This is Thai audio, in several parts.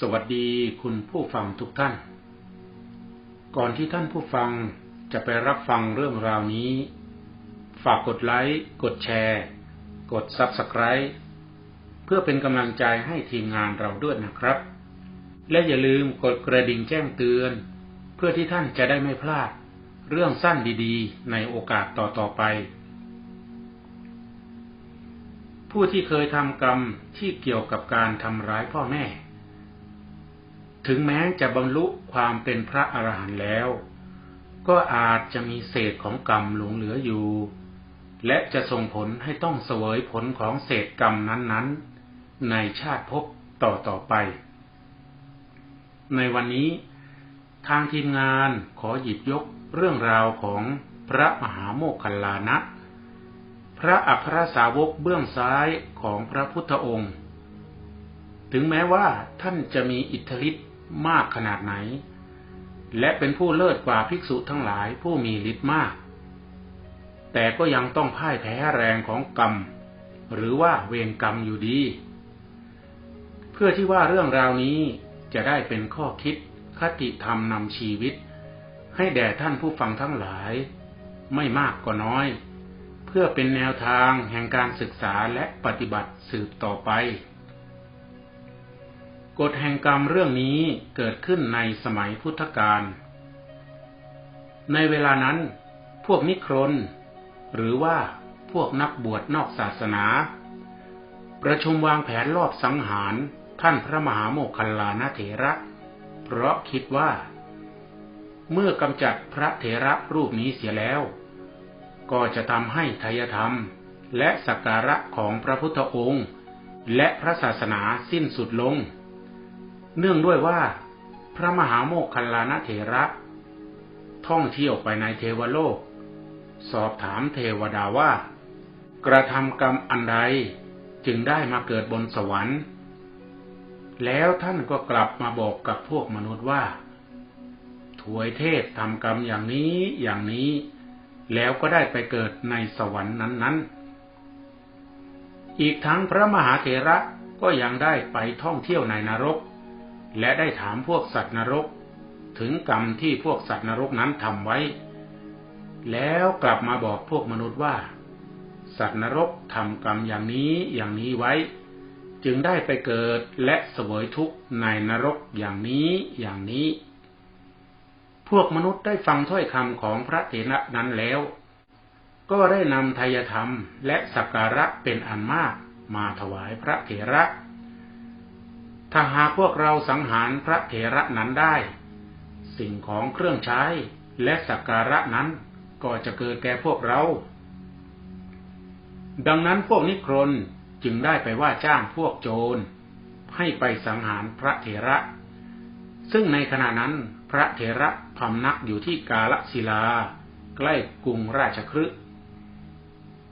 สวัสดีคุณผู้ฟังทุกท่าน ก่อนที่ท่านผู้ฟังจะไปรับฟังเรื่องราวนี้ ฝากกดไลค์ กดแชร์ กด Subscribe เพื่อเป็นกำลังใจให้ทีมงานเราด้วยนะครับ และอย่าลืมกดกระดิ่งแจ้งเตือน เพื่อที่ท่านจะได้ไม่พลาด เรื่องสั้นดีๆ ในโอกาสต่อๆไป ผู้ที่เคยทำกรรมที่เกี่ยวกับการทำร้ายพ่อแม่ ถึงแม้จะบรรลุความเป็นพระอรหันต์แล้ว ก็อาจจะมีเศษของกรรมหลงเหลืออยู่ และจะส่งผลให้ต้องเสวยผลของเศษกรรมนั้นๆ ในชาติภพต่อๆไป ในวันนี้ ทางทีมงานขอหยิบยกเรื่องราวของพระมหาโมคคัลลานะ พระอัครสาวกเบื้องซ้ายของพระพุทธองค์ ถึงแม้ว่าท่านจะมีอิทธิฤทธิ์ มากขนาดไหน และเป็นผู้เลิศกว่าภิกษุทั้งหลายผู้มีฤทธิ์มาก แต่ก็ยังต้องพ่ายแพ้แรงของกรรม หรือว่าเวรกรรมอยู่ดี เพื่อที่ว่าเรื่องราวนี้จะได้เป็นข้อคิดคติธรรมนำชีวิต ให้แด่ท่านผู้ฟังทั้งหลาย ไม่มากก็น้อย เพื่อเป็นแนวทางแห่งการศึกษาและปฏิบัติสืบต่อไป กฎแห่งกรรมเรื่องนี้เกิดขึ้นในสมัยพุทธกาล ในเวลานั้น พวกนิครน หรือว่าพวกนักบวชนอกศาสนา ประชุมวางแผนรอบสังหารท่านพระมหาโมคคัลลานะเถระ เพราะคิดว่า เมื่อกำจัดพระเถระรูปนี้เสียแล้ว ก็จะทำให้ทายธรรมและสักการะของพระพุทธองค์ และพระศาสนาสิ้นสุดลง เนื่องด้วยว่า พระมหาโมคคัลลานะเถระ ท่องเที่ยวไปในเทวโลก สอบถามเทวดาว่า กระทำกรรมอันใดจึงได้มาเกิดบนสวรรค์ แล้วท่านก็กลับมาบอกกับพวกมนุษย์ว่า ถวยเทพทำกรรมอย่างนี้อย่างนี้ แล้วก็ได้ไปเกิดในสวรรค์นั้น ๆ อีกทั้งพระมหาเถระก็ยังได้ไปท่องเที่ยวในนรก และได้ถามพวกสัตว์นรก ถึงกรรมที่พวกสัตว์นรกนั้นทำไว้ แล้วกลับมาบอกพวกมนุษย์ว่า สัตว์นรกทำกรรมอย่างนี้อย่างนี้ไว้ จึงได้ไปเกิดและเสวยทุกข์ในนรกอย่างนี้อย่างนี้ พวกมนุษย์ได้ฟังถ้อยคำของพระเถระนั้นแล้ว ก็ได้นำทายธรรมและสักการะเป็นอันมากมาถวายพระเถระ ถ้าหากพวกเราสังหารพระเถระนั้นได้ สิ่งของเครื่องใช้และสักการะนั้นก็จะเกิดแก่พวกเรา ดังนั้นพวกนิครนจึงได้ไปว่าจ้างพวกโจร ให้ไปสังหารพระเถระ ซึ่งในขณะนั้นพระเถระพำนักอยู่ที่กาลศิลา ใกล้กรุงราชคฤห์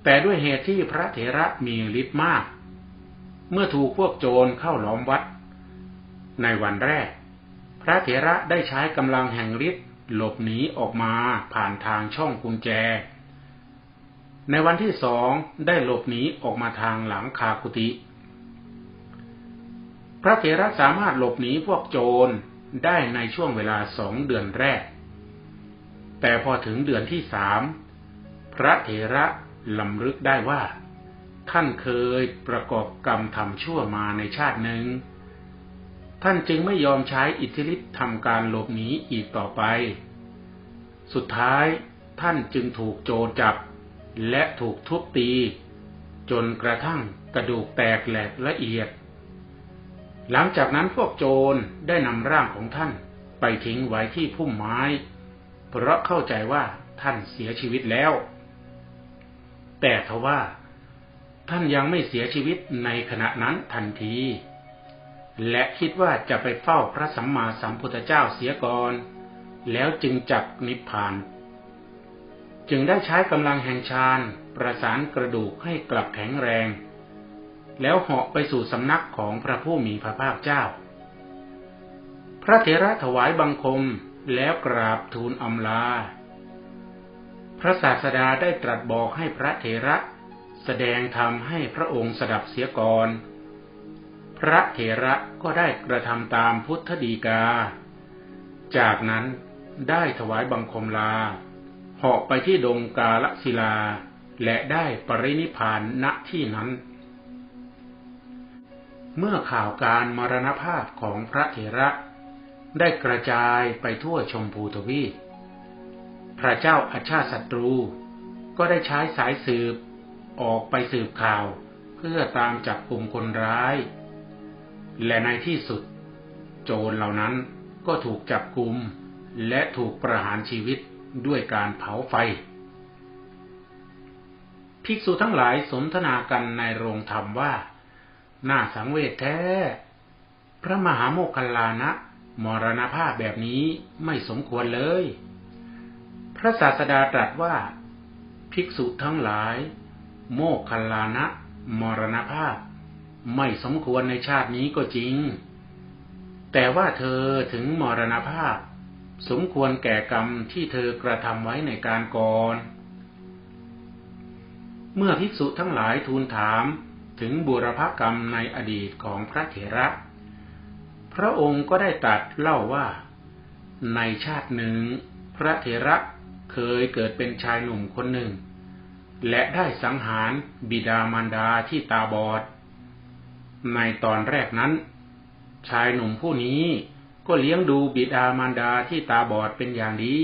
แต่ด้วยเหตุที่พระเถระมีฤทธิ์มาก เมื่อถูกพวกโจรเข้าล้อมวัด ในวันแรก พระเถระได้ใช้กำลังแห่งฤทธิ์หลบหนีออกมาผ่านทางช่องกุญแจ ในวันที่สองได้หลบหนีออกมาทางหลังคากุติพระเถระสามารถหลบหนีพวกโจรได้ในช่วงเวลาสองเดือนแรก แต่พอถึงเดือนที่สามพระเถระลำลึกได้ว่า ท่านเคยประกอบกรรมทำชั่วมาในชาติหนึ่ง ท่านจึงไม่ยอมใช้อิทธิฤทธิ์ทำการหลบหนีอีกต่อไป สุดท้ายท่านจึงถูกโจรจับ และถูกทุบตี จนกระทั่งกระดูกแตกแหลกละเอียด หลังจากนั้นพวกโจรได้นำร่างของท่านไปทิ้งไว้ที่พุ่มไม้ เพราะเข้าใจว่าท่านเสียชีวิตแล้ว แต่ทว่า ท่านยังไม่เสียชีวิตในขณะนั้นทันที และคิดว่าจะไปเฝ้าพระสัมมาสัมพุทธเจ้าเสียก่อน แล้วจึงจักนิพพาน จึงได้ใช้กำลังแห่งฌานประสานกระดูกให้กลับแข็งแรง แล้วเหาะไปสู่สำนักของพระผู้มีพระภาคเจ้า พระเถระถวายบังคมแล้วกราบทูลอำลา พระศาสดาได้ตรัสบอกให้พระเถระ แสดงธรรมให้พระองค์สดับเสียก่อน พระเถระก็ได้กระทำตามพุทธดีกา จากนั้นได้ถวายบังคมลาเหาะไปที่ดงกาลศิลา และได้ปรินิพานณที่นั้น เมื่อข่าวการมรณภาพของพระเถระได้กระจายไปทั่วชมพูทวีป พระเจ้าอาชาศัตรู ก็ได้ใช้สายสืบออกไปสืบข่าว เพื่อตามจับกลุ่มคนร้าย และในที่สุด โจรเหล่านั้นก็ถูกจับกลุ่มและถูกประหารชีวิตด้วยการเผาไฟ ภิกษุทั้งหลายสนทนากันในโรงธรรมว่า น่าสังเวชแท้ พระมหาโมคคัลลานะ มรณภาพแบบนี้ไม่สมควรเลย พระศาสดาตรัสว่า ภิกษุทั้งหลาย โมคคัลลานะ มรณภาพ ไม่สมควรในชาตินี้ก็จริง แต่ว่าเธอถึงมรณภาพ สมควรแก่กรรมที่เธอกระทำไว้ในการก่อน เมื่อภิกษุทั้งหลายทูลถามถึงบุรพกรรมในอดีตของพระเถระ พระองค์ก็ได้ตัดเล่าว่า ในชาติหนึ่ง พระเถระเคยเกิดเป็นชายหนุ่มคนหนึ่ง และได้สังหารบิดามารดาที่ตาบอด ในตอนแรกนั้น ชายหนุ่มผู้นี้ก็เลี้ยงดูบิดามารดาที่ตาบอดเป็นอย่างดี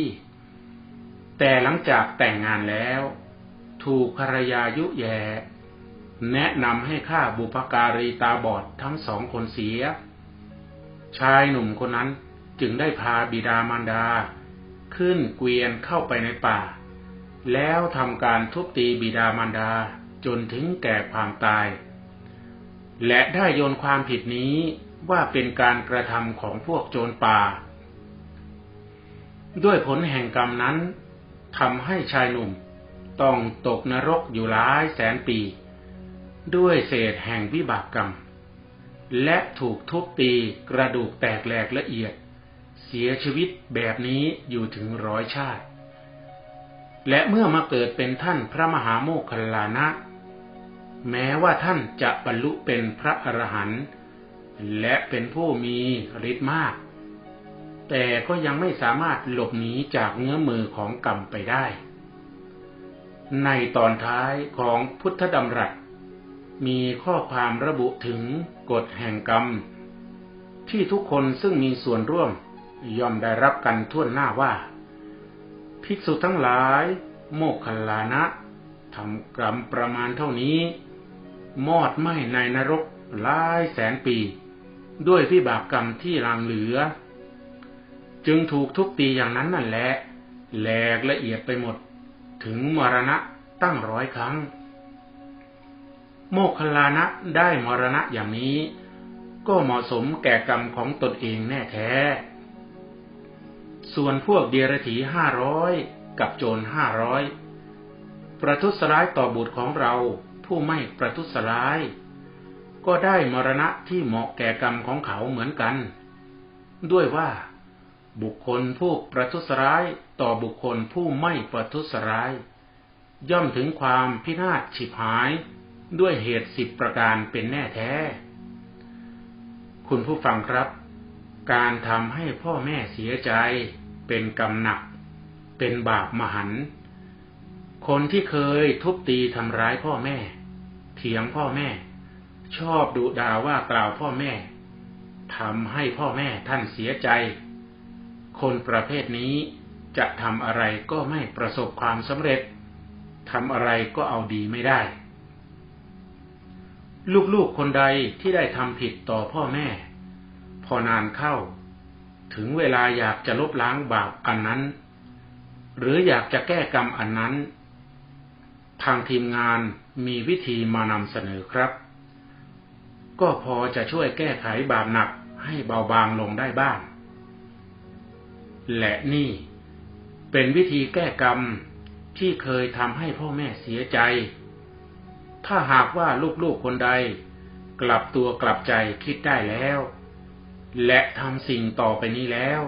แต่หลังจากแต่งงานแล้ว ถูกภรรยายุแย่แนะนำให้ฆ่าบุพการีตาบอดทั้งสองคนเสีย ชายหนุ่มคนนั้นจึงได้พาบิดามารดา ขึ้นเกวียนเข้าไปในป่า แล้วทำการทุบตีบิดามารดาจนถึงแก่ความตาย และได้โยนความผิดนี้ว่าเป็นการกระทำของพวกโจรป่า ด้วยผลแห่งกรรมนั้นทำให้ชายหนุ่มต้องตกนรกอยู่หลายแสนปี ด้วยเศษแห่งวิบากกรรม และถูกทุบตีกระดูกแตกแหลกละเอียด เสียชีวิตแบบนี้อยู่ถึงร้อยชาติ และเมื่อมาเกิดเป็นท่านพระมหาโมคคัลลานะ แม้ว่าท่านจะบรรลุเป็นพระอรหันต์และเป็นผู้มีฤทธิ์มาก แต่ก็ยังไม่สามารถหลบหนีจากเงื้อมือของกรรมไปได้ ในตอนท้ายของพุทธดำรัส มีข้อความระบุถึงกฎแห่งกรรม ที่ทุกคนซึ่งมีส่วนร่วมย่อมได้รับกันทั่วหน้าว่า ภิกษุทั้งหลาย โมกขลานะทำกรรมประมาณเท่านี้ มอดไหมในนรกหลายแสนปี ด้วยวิบากกรรมที่รางเหลือ จึงถูกทุบตีอย่างนั้นนั่นแหละแหลกละเอียดไปหมด ถึงมรณะตั้งร้อยครั้ง โมคคลานะได้มรณะอย่างนี้ ก็เหมาะสมแก่กรรมของตนเองแน่แท้ ส่วนพวกเดียรถีห้าร้อยกับโจรห้าร้อยประทุษร้ายต่อบุตรของเรา ผู้ไม่ประทุษร้าย ก็ได้มรณะที่เหมาะแก่กรรมของเขาเหมือนกัน ด้วยว่าบุคคลผู้ประทุษร้ายต่อบุคคลผู้ไม่ประทุษร้าย ย่อมถึงความพินาศฉิบหายด้วยเหตุสิบประการเป็นแน่แท้ คุณผู้ฟังครับ การทำให้พ่อแม่เสียใจ เป็นกรรมหนัก เป็นบาปมหัน คนที่เคยทุบตีทำร้ายพ่อแม่ เถียงพ่อแม่ ชอบดุด่าว่ากล่าวพ่อแม่ทำให้พ่อแม่ท่านเสียใจ คนประเภทนี้จะทำอะไรก็ไม่ประสบความสำเร็จทำอะไรก็เอาดีไม่ได้ ลูกๆคนใดที่ได้ทำผิดต่อพ่อแม่ พอนานเข้า ถึงเวลาอยากจะลบล้างบาปอันนั้น หรืออยากจะแก้กรรมอันนั้น ทางทีมงานมีวิธีมานำเสนอครับ ก็พอจะช่วยแก้ไขบาปหนักให้เบาบางลงได้บ้าง และนี่เป็นวิธีแก้กรรมที่เคยทำให้พ่อแม่เสียใจ ถ้าหากว่าลูกๆคนใด กลับตัวกลับใจคิดได้แล้ว และทำสิ่งต่อไปนี้แล้ว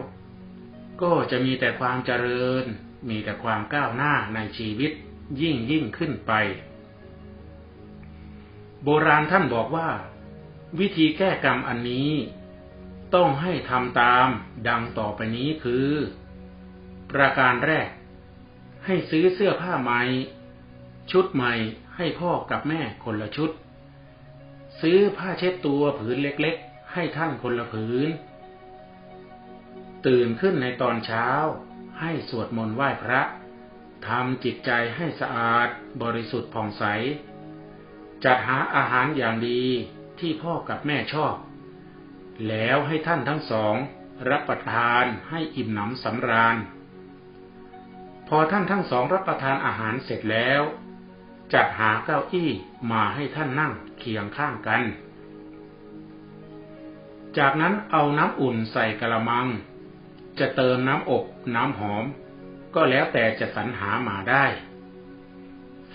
ก็จะมีแต่ความเจริญ มีแต่ความก้าวหน้าในชีวิต ยิ่งยิ่งขึ้นไป โบราณท่านบอกว่า วิธีแก้กรรมอันนี้ ต้องให้ทำตามดังต่อไปนี้คือ ประการแรก ให้ซื้อเสื้อผ้าใหม่ ชุดใหม่ให้พ่อกับแม่คนละชุด ซื้อผ้าเช็ดตัวผืนเล็กๆ ให้ท่านคนละผืน ตื่นขึ้นในตอนเช้า ให้สวดมนต์ไหว้พระ ทำจิตใจให้สะอาดบริสุทธิ์ผ่องใส จัดหาอาหารอย่างดีที่พ่อกับแม่ชอบ แล้วให้ท่านทั้งสองรับประทานให้อิ่มหนำสำราญ พอท่านทั้งสองรับประทานอาหารเสร็จแล้ว จัดหาเก้าอี้มาให้ท่านนั่งเคียงข้างกัน จากนั้นเอาน้ำอุ่นใส่กระมัง จะเติมน้ำอบน้ำหอม ก็แล้วแต่จะสรรหามาได้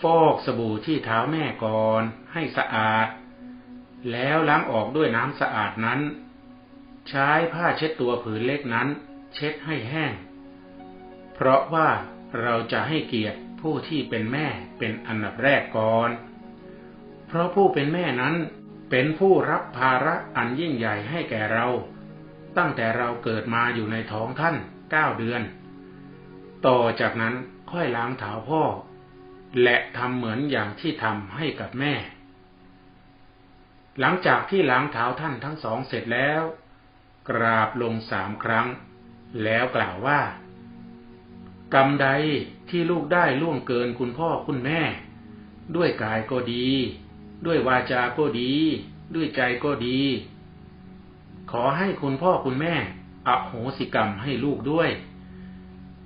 ฟอกสบู่ที่เท้าแม่ก่อนให้สะอาด แล้วล้างออกด้วยน้ำสะอาดนั้น ใช้ผ้าเช็ดตัวผืนเล็กนั้น เช็ดให้แห้ง เพราะว่าเราจะให้เกียรติผู้ที่เป็นแม่เป็นอันดับแรกก่อน เพราะผู้เป็นแม่นั้นเป็นผู้รับภาระอันยิ่งใหญ่ให้แก่เรา ตั้งแต่เราเกิดมาอยู่ในท้องท่านเก้าเดือน ต่อจากนั้นค่อยล้างเท้าพ่อ และทำเหมือนอย่างที่ทำให้กับแม่ หลังจากที่ล้างเท้าท่านทั้งสองเสร็จแล้ว กราบลงสามครั้ง แล้วกล่าวว่า กรรมใดที่ลูกได้ล่วงเกินคุณพ่อคุณแม่ ด้วยกายก็ดี ด้วยวาจาก็ดี ด้วยใจก็ดี ขอให้คุณพ่อคุณแม่อโหสิกรรมให้ลูกด้วย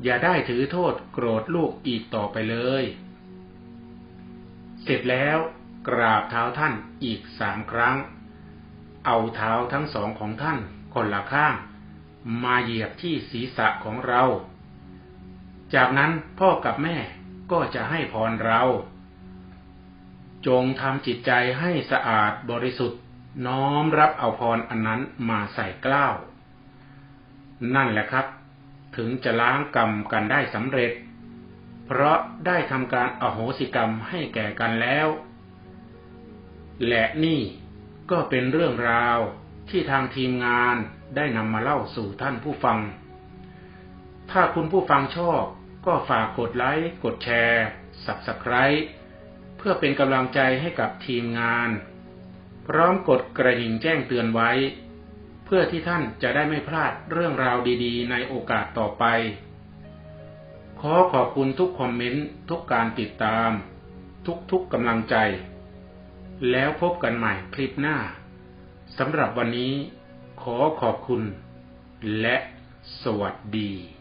อย่าได้ถือโทษโกรธลูกอีกต่อไปเลย เสร็จแล้วกราบเท้าท่านอีกสามครั้ง เอาเท้าทั้งสองของท่านคนละข้าง มาเหยียบที่ศีรษะของเรา จากนั้นพ่อกับแม่ก็จะให้พรเรา จงทำจิตใจให้สะอาดบริสุทธิ์น้อมรับเอาพรอันนั้นมาใส่กล้าว นั่นแหละครับ ถึงจะล้างกรรมกันได้สำเร็จ เพราะได้ทำการอโหสิกรรมให้แก่กันแล้ว และนี่ก็เป็นเรื่องราวที่ทางทีมงานได้นำมาเล่าสู่ท่านผู้ฟัง ถ้าคุณผู้ฟังชอบก็ฝากกดไลค์ กดแชร์ Subscribe เพื่อเป็นกำลังใจให้กับทีมงาน พร้อมกดกระดิ่งแจ้งเตือนไว้ พื่อที่ท่านจะได้ไม่พลาดเรื่องราวดีๆ ในโอกาสต่อไป ขอขอบคุณทุกคอมเมนต์ ทุกการติดตาม ทุกๆกำลังใจ แล้วพบกันใหม่คลิปหน้าสำหรับวันนี้ขอขอบคุณ และสวัสดี